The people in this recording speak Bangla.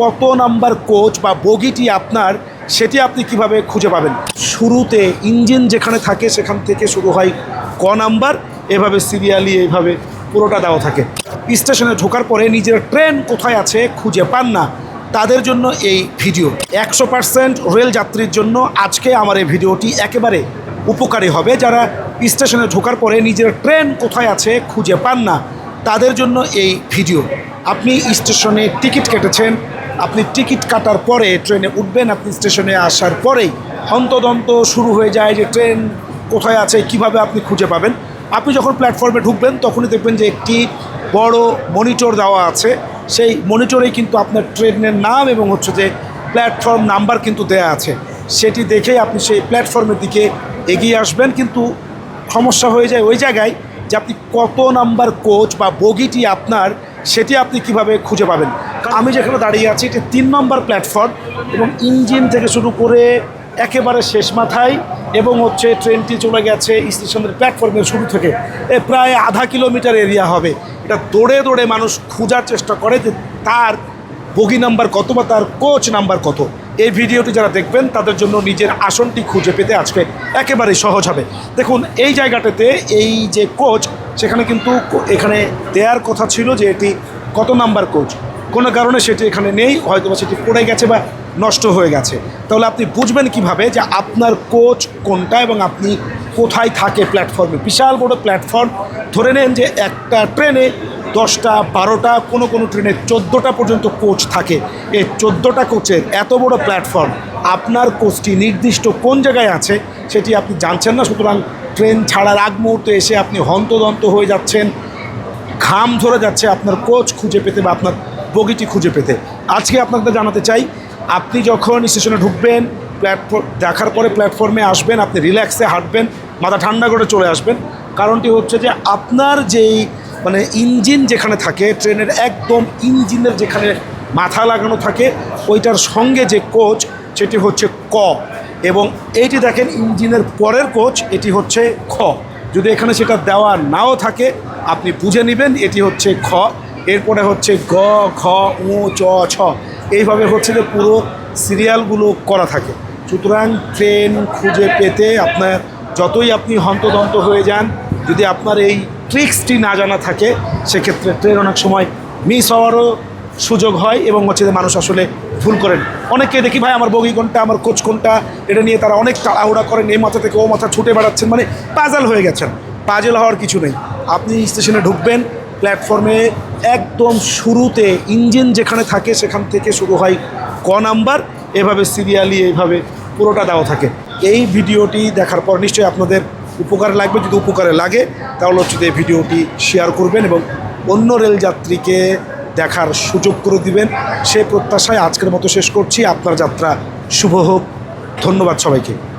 কত নাম্বার কোচ বা বগিটি আপনার, সেটি আপনি কীভাবে খুঁজে পাবেন? শুরুতে ইঞ্জিন যেখানে থাকে, সেখান থেকে শুরু হয় ক নাম্বার, এভাবে সিরিয়ালি এইভাবে পুরোটা দেওয়া থাকে। স্টেশনে ঢোকার পরে নিজের ট্রেন কোথায় আছে খুঁজে পান না। তাদের জন্য এই ভিডিও। একশো পার্সেন্ট রেল যাত্রীর জন্য আজকে আমার এই ভিডিওটি একেবারে উপকারী হবে। যারা স্টেশনে ঢোকার পরে নিজের ট্রেন কোথায় আছে খুঁজে পান না, তাদের জন্য এই ভিডিও। আপনি স্টেশনে টিকিট কেটেছেন আপনি টিকিট কাটার পরে ট্রেনে উঠবেন, আপনি স্টেশনে আসার পরেই হন্তদন্ত শুরু হয়ে যায় যে ট্রেন কোথায় আছে, কীভাবে আপনি খুঁজে পাবেন। আপনি যখন প্ল্যাটফর্মে ঢুকবেন, তখনই দেখবেন যে একটি বড় মনিটর দেওয়া আছে। সেই মনিটরেই কিন্তু আপনার ট্রেনের নাম এবং হচ্ছে যে প্ল্যাটফর্ম নাম্বার কিন্তু দেয়া আছে। সেটি দেখেই আপনি সেই প্ল্যাটফর্মের দিকে এগিয়ে আসবেন। কিন্তু সমস্যা হয়ে যায় ওই জায়গায় যে আপনি কত নাম্বার কোচ বা বগিটি আপনার, সেটি আপনি কীভাবে খুঁজে পাবেন। আমি যেখানে দাঁড়িয়ে আছি, এটি তিন নম্বর প্ল্যাটফর্ম এবং ইঞ্জিন থেকে শুরু করে একেবারে শেষ মাথায় এবং হচ্ছে ট্রেনটি চলে গেছে স্টেশনের প্ল্যাটফর্মের শুরু থেকে। এ প্রায় আধা কিলোমিটার এরিয়া হবে। এটা দৌড়ে দৌড়ে মানুষ খোঁজার চেষ্টা করে যে তার বগি নাম্বার কত বা তার কোচ নাম্বার কত। এই ভিডিওটি যারা দেখবেন, তাদের জন্য নিজের আসনটি খুঁজে পেতে আজকে একেবারেই সহজ হবে। দেখুন, এই জায়গাটাতে এই যে কোচ সেখানে কিন্তু এখানে দেওয়ার কথা ছিল যে এটি কত নাম্বার কোচ কোনো কারণে সেটি এখানে নেই হয়তো বা সেটি পড়ে গেছে বা নষ্ট হয়ে গেছে। তাহলে আপনি বুঝবেন কীভাবে যে আপনার কোচ কোনটা এবং আপনি কোথায় থাকে প্ল্যাটফর্মে। বিশাল বড় প্ল্যাটফর্ম। ধরে নেন যে একটা ট্রেনে দশটা, বারোটা, কোনো কোনো ট্রেনে চোদ্দোটা পর্যন্ত কোচ থাকে। এই চোদ্দোটা কোচের এত বড় প্ল্যাটফর্ম, আপনার কোচটি নির্দিষ্ট কোন জায়গায় আছে সেটি আপনি জানছেন না। সুতরাং ট্রেন ছাড়ার আগ মুহূর্তে এসে আপনি হন্তদন্ত হয়ে যাচ্ছেন। ঘাম ধরে যাচ্ছে আপনার কোচ খুঁজে পেতে বা আপনার বগিটি খুঁজে পেতে। আজকে আপনাদের জানাতে চাই, আপনি যখন স্টেশনে ঢুকবেন প্ল্যাটফর্ম দেখার পরে প্ল্যাটফর্মে আসবেন, আপনি রিল্যাক্সে হাঁটবেন, মাথা ঠান্ডা করে চলে আসবেন। কারণটি হচ্ছে যে আপনার যেই মানে ইঞ্জিন যেখানে থাকে, ট্রেনের একদম ইঞ্জিনের যেখানে মাথা লাগানো থাকে, ওইটার সঙ্গে যে কোচ সেটি হচ্ছে ক। এবং এইটি দেখেন ইঞ্জিনের পরের কোচ এটি হচ্ছে খ। যদি এখানে সেটা দেওয়া নাও থাকে, আপনি বুঝে নেবেন, এটি হচ্ছে খ। এরপরে হচ্ছে গ খ উ, চ, ছ। এইভাবে হচ্ছে যে পুরো সিরিয়ালগুলো করা থাকে। সুতরাং ট্রেন খুঁজে পেতে আপনার যতই আপনি হন্তদন্ত হয়ে যান, যদি আপনার এই ট্রিক্সটি না জানা থাকে, সেক্ষেত্রে ট্রেন অনেক সময় মিস হওয়ারও সুযোগ হয় এবং হচ্ছে যে মানুষ আসলে ভুল করেন। অনেকে দেখি, ভাই, আমার বগি কোনটা, আমার কোচ কোনটা? এটা নিয়ে তারা অনেক তাড়াহুড়া করেন, এই মাথা থেকে ও মাথা ছুটে বেড়াচ্ছেন মানে পাজাল হয়ে গেছেন। পাজেল হওয়ার কিছু নেই। আপনি স্টেশনে ঢুকবেন প্ল্যাটফর্মে একদম শুরুতে ইঞ্জিন যেখানে থাকে সেখান থেকে শুরু হয় ক নাম্বার, এভাবে সিরিয়ালি এইভাবে পুরোটা দেওয়া থাকে। এই ভিডিওটি দেখার পর নিশ্চয়ই আপনাদের উপকার লাগবে, যদি উপকারে লাগে, তাহলে হচ্ছে এই ভিডিওটি শেয়ার করবেন এবং অন্য রেল যাত্রীকে দেখার সুযোগ করে দিবেন। সে প্রত্যাশায় আজকের মতো শেষ করছি। আপনার যাত্রা শুভ হোক। ধন্যবাদ সবাইকে।